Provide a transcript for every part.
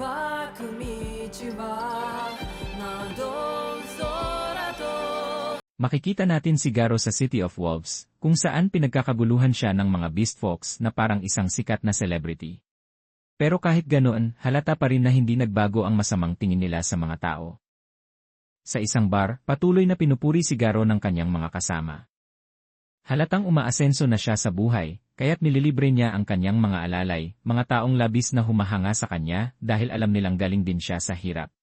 ばく道は窓空と Makikita natin si Garo sa City of Wolves, kung saan pinagkakaguluhan siya ng mga Beast Folks na parang isang sikat na celebrity. Pero kahit ganoon, halata pa rin na hindi nagbago ang masamang tingin nila sa mga tao. Sa isang bar, patuloy na pinupuri si Garo ng kanyang mga kasama. Halatang umaasenso na siya sa buhay, kaya't nililibre niya ang kanyang mga alalay, mga taong labis na humahanga sa kanya dahil alam nilang galing din siya sa hirap.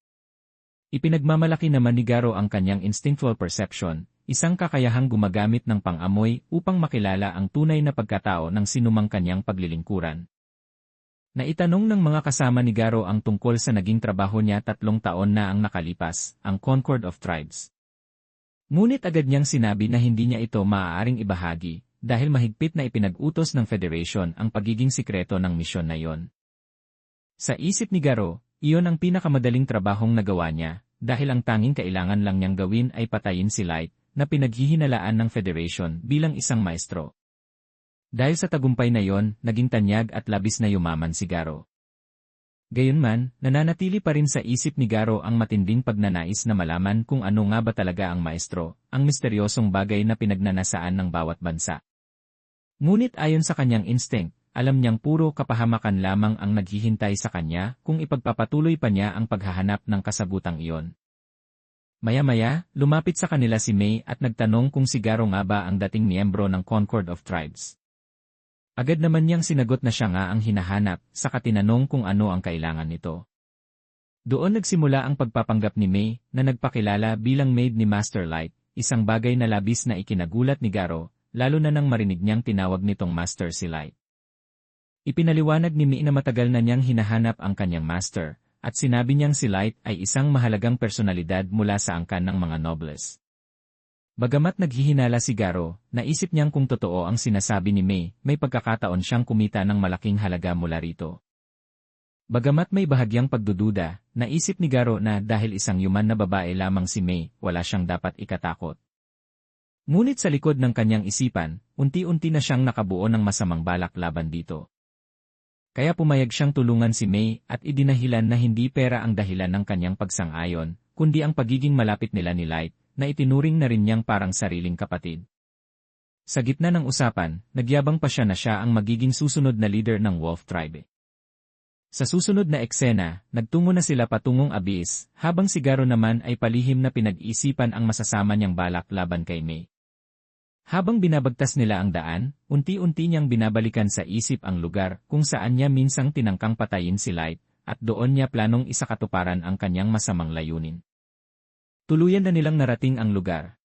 Ipinagmamalaki naman ni Garo ang kanyang instinctual perception, isang kakayahang gumagamit ng pang-amoy upang makilala ang tunay na pagkatao ng sinumang kanyang paglilingkuran. Naitanong ng mga kasama ni Garo ang tungkol sa naging trabaho niya tatlong taon na ang nakalipas, ang Concord of Tribes. Ngunit agad niyang sinabi na hindi niya ito maaaring ibahagi, dahil mahigpit na ipinag-utos ng Federation ang pagiging sikreto ng misyon na iyon. Sa isip ni Garo, iyon ang pinakamadaling trabahong nagawa niya, dahil ang tanging kailangan lang niyang gawin ay patayin si Light, na pinaghihinalaan ng Federation bilang isang maestro. Dahil sa tagumpay na yon, naging tanyag at labis na yumaman si Garo. Gayunman, nananatili pa rin sa isip ni Garo ang matinding pagnanais na malaman kung ano nga ba talaga ang maestro, ang misteryosong bagay na pinagnanasaan ng bawat bansa. Ngunit ayon sa kanyang instinct, alam niyang puro kapahamakan lamang ang naghihintay sa kanya kung ipagpapatuloy pa niya ang paghahanap ng kasagutang iyon. Maya-maya, lumapit sa kanila si May at nagtanong kung si Garo nga ba ang dating miyembro ng Concord of Tribes. Agad naman niyang sinagot na siya nga ang hinahanap, sa katinanong kung ano ang kailangan nito. Doon nagsimula ang pagpapanggap ni May, na nagpakilala bilang maid ni Master Light, isang bagay na labis na ikinagulat ni Garo, lalo na nang marinig niyang tinawag nitong Master si Light. Ipinaliwanag ni May na matagal na niyang hinahanap ang kanyang Master, at sinabi niyang si Light ay isang mahalagang personalidad mula sa angkan ng mga nobles. Bagamat naghihinala si Garo, naisip niyang kung totoo ang sinasabi ni May, may pagkakataon siyang kumita ng malaking halaga mula rito. Bagamat may bahagyang pagdududa, naisip ni Garo na dahil isang yuman na babae lamang si May, wala siyang dapat ikatakot. Ngunit sa likod ng kanyang isipan, unti-unti na siyang nakabuo ng masamang balak laban dito. Kaya pumayag siyang tulungan si May at idinahilan na hindi pera ang dahilan ng kanyang pagsang-ayon, kundi ang pagiging malapit nila ni Light, na itinuring na rin niyang parang sariling kapatid. Sa gitna ng usapan, nagyabang pa siya na siya ang magiging susunod na leader ng Wolf Tribe. Sa susunod na eksena, nagtungo na sila patungong Abyss, habang si Garo naman ay palihim na pinag-isipan ang masasama niyang balak laban kay May. Habang binabagtas nila ang daan, unti-unti niyang binabalikan sa isip ang lugar kung saan niya minsang tinangkang patayin si Light, at doon niya planong isakatuparan ang kanyang masamang layunin. Tuluyan na nilang narating ang lugar.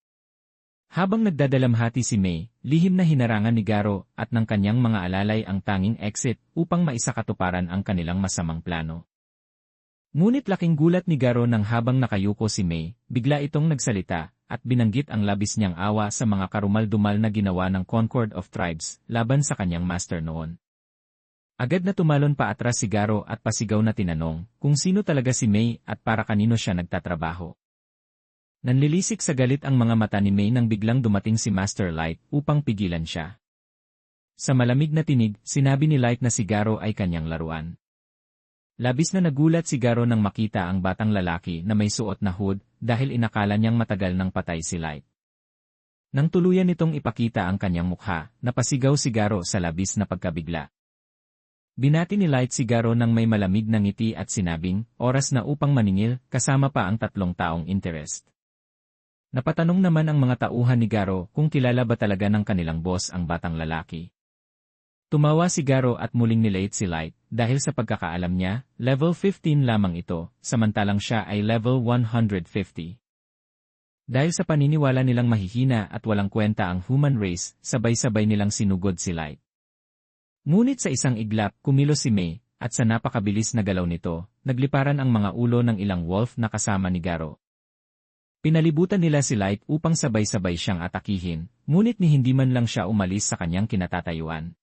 Habang nagdadalamhati si May, lihim na hinarangan ni Garo at ng kanyang mga alalay ang tanging exit upang maisakatuparan ang kanilang masamang plano. Ngunit laking gulat ni Garo nang habang nakayuko si May, bigla itong nagsalita at binanggit ang labis niyang awa sa mga karumal-dumal na ginawa ng Concord of Tribes laban sa kanyang master noon. Agad na tumalon pa atras si Garo at pasigaw na tinanong kung sino talaga si May at para kanino siya nagtatrabaho. Nanlilisik sa galit ang mga mata ni May nang biglang dumating si Master Light upang pigilan siya. Sa malamig na tinig, sinabi ni Light na si Garo ay kanyang laruan. Labis na nagulat si Garo nang makita ang batang lalaki na may suot na hood dahil inakala niyang matagal nang patay si Light. Nang tuluyan nitong ipakita ang kanyang mukha, napasigaw si Garo sa labis na pagkabigla. Binati ni Light si Garo nang may malamig na ngiti at sinabing, oras na upang maningil, kasama pa ang tatlong taong interest. Napatanong naman ang mga tauhan ni Garo kung kilala ba talaga ng kanilang boss ang batang lalaki. Tumawa si Garo at muling nilate si Light dahil sa pagkakaalam niya, level 15 lamang ito, samantalang siya ay level 150. Dahil sa paniniwala nilang mahihina at walang kwenta ang human race, sabay-sabay nilang sinugod si Light. Ngunit sa isang iglap, kumilos si May, at sa napakabilis na galaw nito, nagliparan ang mga ulo ng ilang wolf na kasama ni Garo. Pinalibutan nila si Light upang sabay-sabay siyang atakihin, ngunit ni hindi man lang siya umalis sa kanyang kinatatayuan.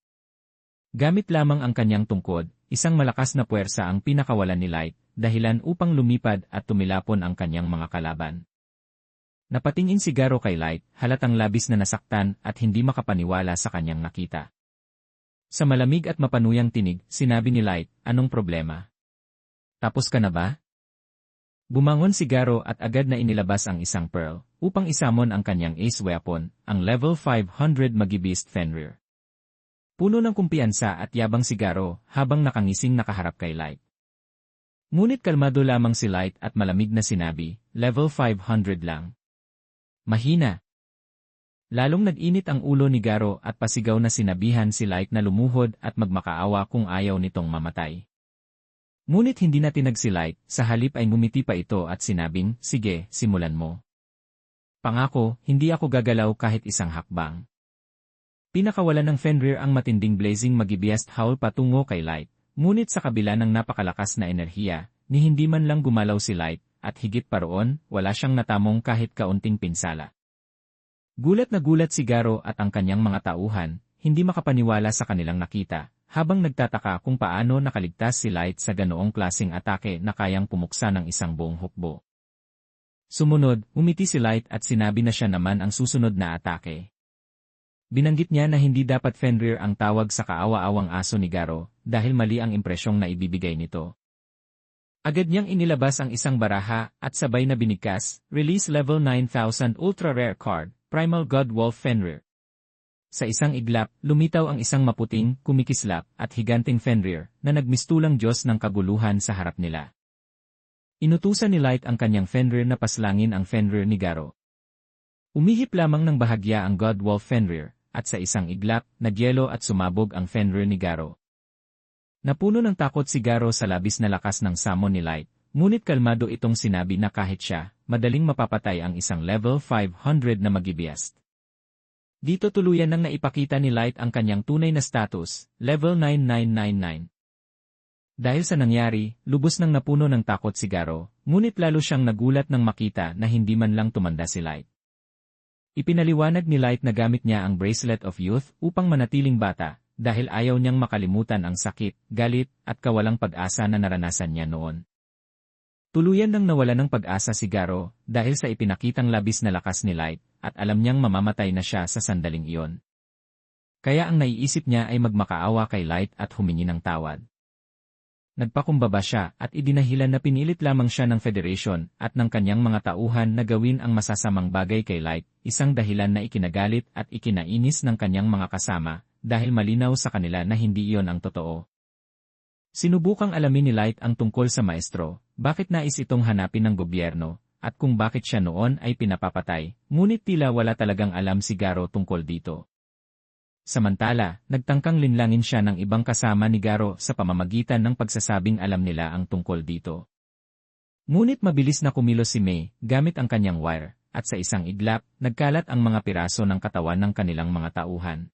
Gamit lamang ang kanyang tungkod, isang malakas na puwersa ang pinakawalan ni Light, dahilan upang lumipad at tumilapon ang kanyang mga kalaban. Napatingin si Garo kay Light, halatang labis na nasaktan at hindi makapaniwala sa kanyang nakita. Sa malamig at mapanuyang tinig, sinabi ni Light, anong problema? Tapos ka na ba? Bumangon si Garo at agad na inilabas ang isang pearl, upang isamon ang kanyang ace weapon, ang level 500 Magibist Fenrir. Puno ng kumpiyansa at yabang si Garo habang nakangising nakaharap kay Light. Ngunit kalmado lamang si Light at malamig na sinabi, level 500 lang. Mahina. Lalong nag-init ang ulo ni Garo at pasigaw na sinabihan si Light na lumuhod at magmakaawa kung ayaw nitong mamatay. Ngunit hindi na tinag si Light, sa halip ay ngumiti pa ito at sinabing, sige, simulan mo. Pangako, hindi ako gagalaw kahit isang hakbang. Pinakawalan ng Fenrir ang matinding blazing magibiyast howl patungo kay Light, Ngunit sa kabila ng napakalakas na enerhiya, ni hindi man lang gumalaw si Light, at higit pa roon, wala siyang natamong kahit kaunting pinsala. Gulat na gulat si Garo at ang kanyang mga tauhan, hindi makapaniwala sa kanilang nakita, habang nagtataka kung paano nakaligtas si Light sa ganoong klasing atake na kayang pumuksa ng isang buong hukbo. Sumunod, umiti si Light at sinabi na siya naman ang susunod na atake. Binanggit niya na hindi dapat Fenrir ang tawag sa kaawa-awang aso ni Garo, dahil mali ang impresyong na ibibigay nito. Agad niyang inilabas ang isang baraha at sabay na binigkas, Release Level 9000 Ultra Rare Card, Primal God Wolf Fenrir. Sa isang iglap, lumitaw ang isang maputing, kumikislap, at higanting Fenrir, na nagmistulang Diyos ng kaguluhan sa harap nila. Inutusan ni Light ang kanyang Fenrir na paslangin ang Fenrir ni Garo. Umihip lamang ng bahagya ang God Wolf Fenrir, at sa isang iglap, nagyelo at sumabog ang Fenrir ni Garo. Napuno ng takot si Garo sa labis na lakas ng samon ni Light, ngunit kalmado itong sinabi na kahit siya, madaling mapapatay ang isang level 500 na magibiyast. Dito tuluyan nang naipakita ni Light ang kanyang tunay na status, level 9999. Dahil sa nangyari, lubos nang napuno ng takot si Garo, ngunit lalo siyang nagulat nang makita na hindi man lang tumanda si Light. Ipinaliwanag ni Light na gamit niya ang Bracelet of Youth upang manatiling bata, dahil ayaw niyang makalimutan ang sakit, galit, at kawalang pag-asa na naranasan niya noon. Tuluyan nang nawala ng pag-asa si Garo dahil sa ipinakitang labis na lakas ni Light at alam niyang mamamatay na siya sa sandaling iyon. Kaya ang naiisip niya ay magmakaawa kay Light at humingi ng tawad. Nagpakumbaba siya at idinahilan na pinilit lamang siya ng Federation at ng kanyang mga tauhan na gawin ang masasamang bagay kay Light, isang dahilan na ikinagalit at ikinainis ng kanyang mga kasama, dahil malinaw sa kanila na hindi iyon ang totoo. Sinubukang alamin ni Light ang tungkol sa maestro, bakit nais itong hanapin ng gobyerno, at kung bakit siya noon ay pinapapatay, ngunit tila wala talagang alam si Garo tungkol dito. Samantala, nagtangkang linlangin siya ng ibang kasama ni Garo sa pamamagitan ng pagsasabing alam nila ang tungkol dito. Ngunit mabilis na kumilos si May gamit ang kanyang wire, at sa isang iglap, nagkalat ang mga piraso ng katawan ng kanilang mga tauhan.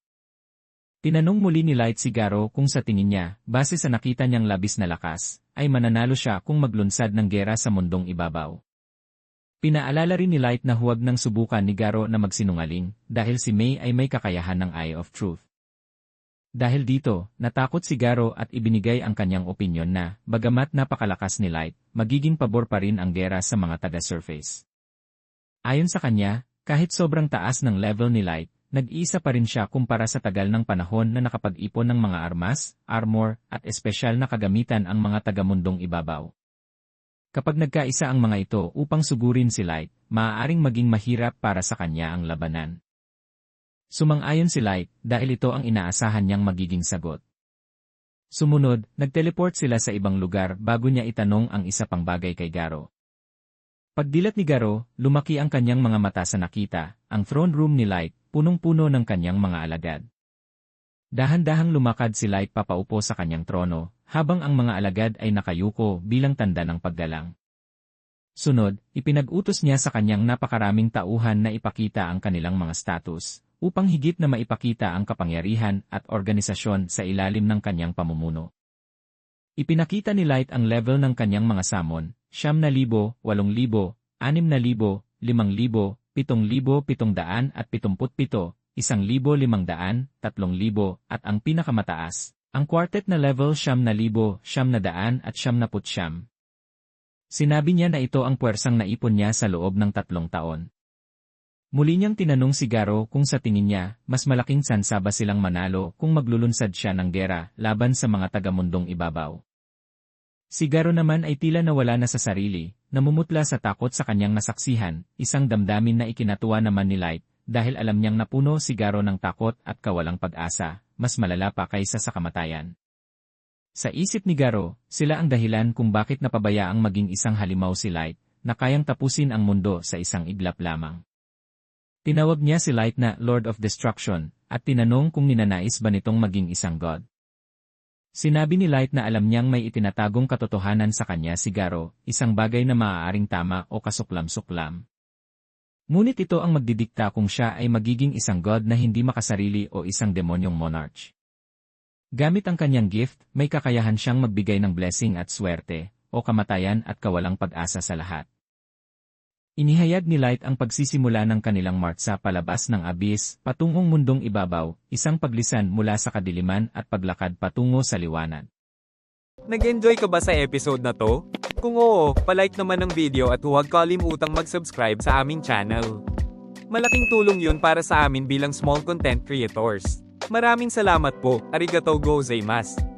Tinanong muli ni Light si Garo kung sa tingin niya, base sa nakita niyang labis na lakas, ay mananalo siya kung maglunsad ng gera sa mundong ibabaw. Pinaalala rin ni Light na huwag nang subukan ni Garo na magsinungaling dahil si May ay may kakayahan ng Eye of Truth. Dahil dito, natakot si Garo at ibinigay ang kanyang opinyon na, bagamat napakalakas ni Light, magiging pabor pa rin ang gera sa mga taga-surface. Ayon sa kanya, kahit sobrang taas ng level ni Light, nag-iisa pa rin siya kumpara sa tagal ng panahon na nakapag-ipon ng mga armas, armor, at espesyal na kagamitan ang mga taga-mundong ibabaw. Kapag nagkaisa ang mga ito upang sugurin si Light, maaaring maging mahirap para sa kanya ang labanan. Sumang-ayon si Light dahil ito ang inaasahan niyang magiging sagot. Sumunod, nagteleport sila sa ibang lugar bago niya itanong ang isa pang bagay kay Garo. Pagdilat ni Garo, lumaki ang kanyang mga mata sa nakita, ang throne room ni Light, punong-puno ng kanyang mga alagad. Dahan-dahang lumakad si Light papaupo sa kanyang trono, habang ang mga alagad ay nakayuko bilang tanda ng paggalang. Sunod, ipinag-utos niya sa kanyang napakaraming tauhan na ipakita ang kanilang mga status, upang higit na maipakita ang kapangyarihan at organisasyon sa ilalim ng kanyang pamumuno. Ipinakita ni Light ang level ng kanyang mga samon, siyam na libo, walong libo, anim na libo, limang libo, pitong libo pitong daan at pitumput pito, isang libo limang daan, tatlong libo, at ang pinakamataas, ang quartet na level siyam na libo, siyam na daan at siyam na putsyam. Sinabi niya na ito ang puwersang naipon niya sa loob ng tatlong taon. Muli niyang tinanong si Garo kung sa tingin niya, mas malaking sansa ba silang manalo kung maglulunsad siya ng gera laban sa mga taga-mundong ibabaw. Si Garo naman ay tila nawala na sa sarili, namumutla sa takot sa kanyang nasaksihan, isang damdamin na ikinatuwa naman ni Light, dahil alam niyang napuno si Garo ng takot at kawalang pag-asa, mas malala pa kaysa sa kamatayan. Sa isip ni Garo, sila ang dahilan kung bakit napabayaang maging isang halimaw si Light, na kayang tapusin ang mundo sa isang iglap lamang. Tinawag niya si Light na Lord of Destruction, at tinanong kung ninanais ba nitong maging isang god. Sinabi ni Light na alam niyang may itinatagong katotohanan sa kanya si Garo, isang bagay na maaaring tama o kasuklam-suklam. Ngunit ito ang magdidikta kung siya ay magiging isang god na hindi makasarili o isang demonyong monarch. Gamit ang kanyang gift, may kakayahan siyang magbigay ng blessing at swerte, o kamatayan at kawalang pag-asa sa lahat. Inihayag ni Light ang pagsisimula ng kanilang march sa palabas ng abyss, patungong mundong ibabaw, isang paglisan mula sa kadiliman at paglakad patungo sa liwanag. Nag-enjoy ka ba sa episode na to? Kung oo, palike naman ng video at huwag kalimutang mag-subscribe sa aming channel. Malaking tulong yun para sa amin bilang small content creators. Maraming salamat po, arigatou gozaimasu.